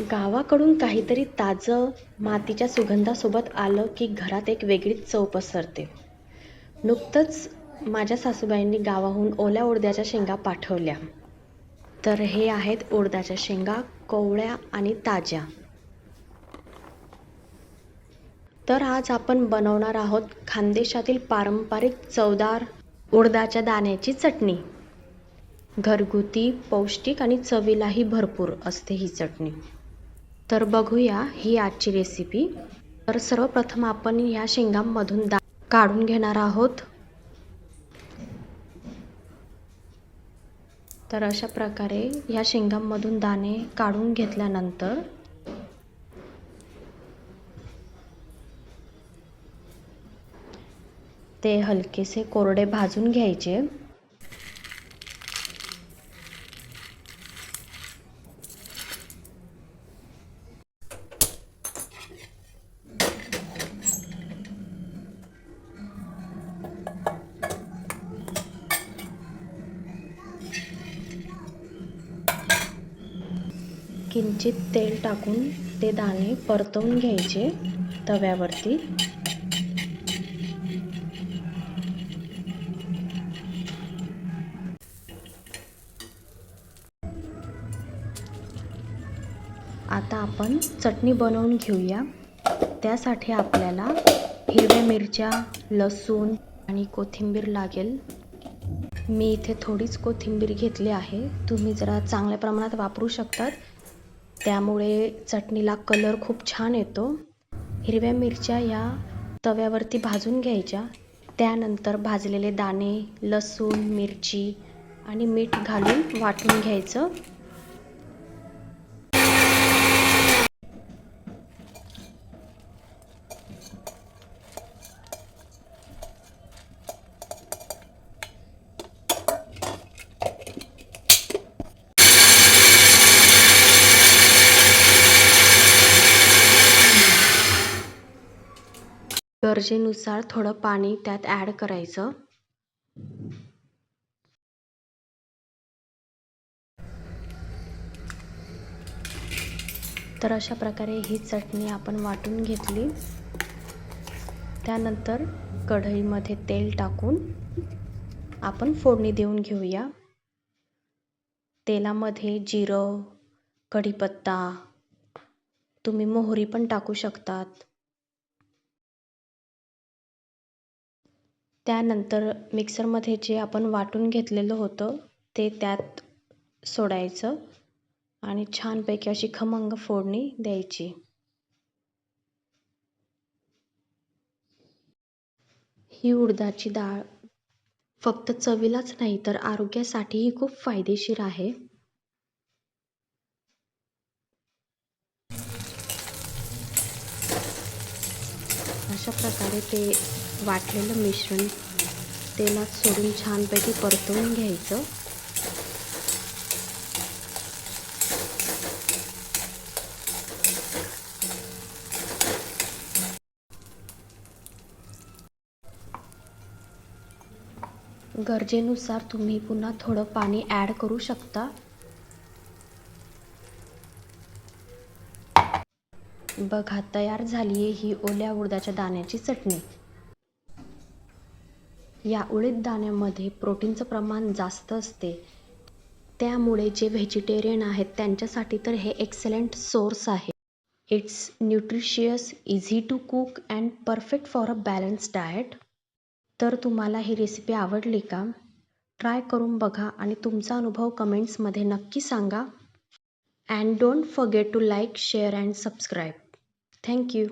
गावाकडून काहीतरी ताजं मातीच्या सुगंधासोबत आलं की घरात एक वेगळीच चव पसरते. नुकतंच माझ्या सासूबाईंनी गावाहून ओल्या उडद्याच्या शेंगा पाठवल्या. तर हे आहेत उडदाच्या शेंगा कोवळ्या आणि ताज्या. तर आज आपण बनवणार आहोत खानदेशातील पारंपरिक चवदार उडदाच्या दाण्याची चटणी. घरगुती पौष्टिक आणि चवीलाही भरपूर असते ही चटणी. तर बघूया ही आजची रेसिपी तर सर्वप्रथम आपण ह्या शेंगांमधून दा काढून घेणार आहोत. तर अशा प्रकारे ह्या शेंगांमधून दाणे काढून घेतल्यानंतर ते हलकेसे कोरडे भाजून घ्यायचे. किंचित तेल टाकून ते दाणे परतवून घ्यायचे तव्यावरती. आता आपण चटणी बनवून घेऊया. त्यासाठी आपल्याला हिरव्या मिरच्या लसूण आणि कोथिंबीर लागेल. मी इथे थोडीच कोथिंबीर घेतली आहे. तुम्ही जरा चांगल्या प्रमाणात वापरू शकतात. त्यामुळे चटणीला कलर खूप छान येतो. हिरव्या मिरच्या या तव्यावरती भाजून घ्यायच्या. त्यानंतर भाजलेले दाणे लसूण मिरची आणि मीठ घालून वाटून घ्यायचं. गरजेनुसार थोडं पाणी त्यात ॲड करायचं. तर अशा प्रकारे ही चटणी आपण वाटून घेतली. त्यानंतर कढईमध्ये तेल टाकून आपण फोडणी देऊन घेऊया. तेलामध्ये जिरं कढीपत्ता तुम्ही मोहरी पण टाकू शकतात. त्यानंतर मिक्सरमध्ये जे आपण वाटून घेतलेलं होतं ते त्यात सोडायचं आणि छानपैकी अशी खमंग फोडणी द्यायची. ही उडदाची डाळ फक्त चवीलाच नाही तर आरोग्यासाठीही खूप फायदेशीर आहे. अशा प्रकारे ते वाटलेलं मिश्रण तेलात सोडून छानपैकी परतवून घ्यायचं. गरजेनुसार तुम्ही पुन्हा थोडं पाणी ॲड करू शकता. बघा तयार झाली आहे ही ओल्या उडदाच्या दाण्याची चटणी. या उडीद दाण्यामध्ये प्रोटीनचं प्रमाण जास्त असते. त्यामुळे जे व्हेजिटेरियन आहेत त्यांच्यासाठी तर हे एक्सलेंट सोर्स आहे. It's nutritious easy to cook and perfect for a balance diet तर तुम्हाला ही रेसिपी आवडली का? ट्राय करून बघा आणि तुमचा अनुभव कमेंट्समध्ये नक्की सांगा. And don't forget to like share and subscribe thank you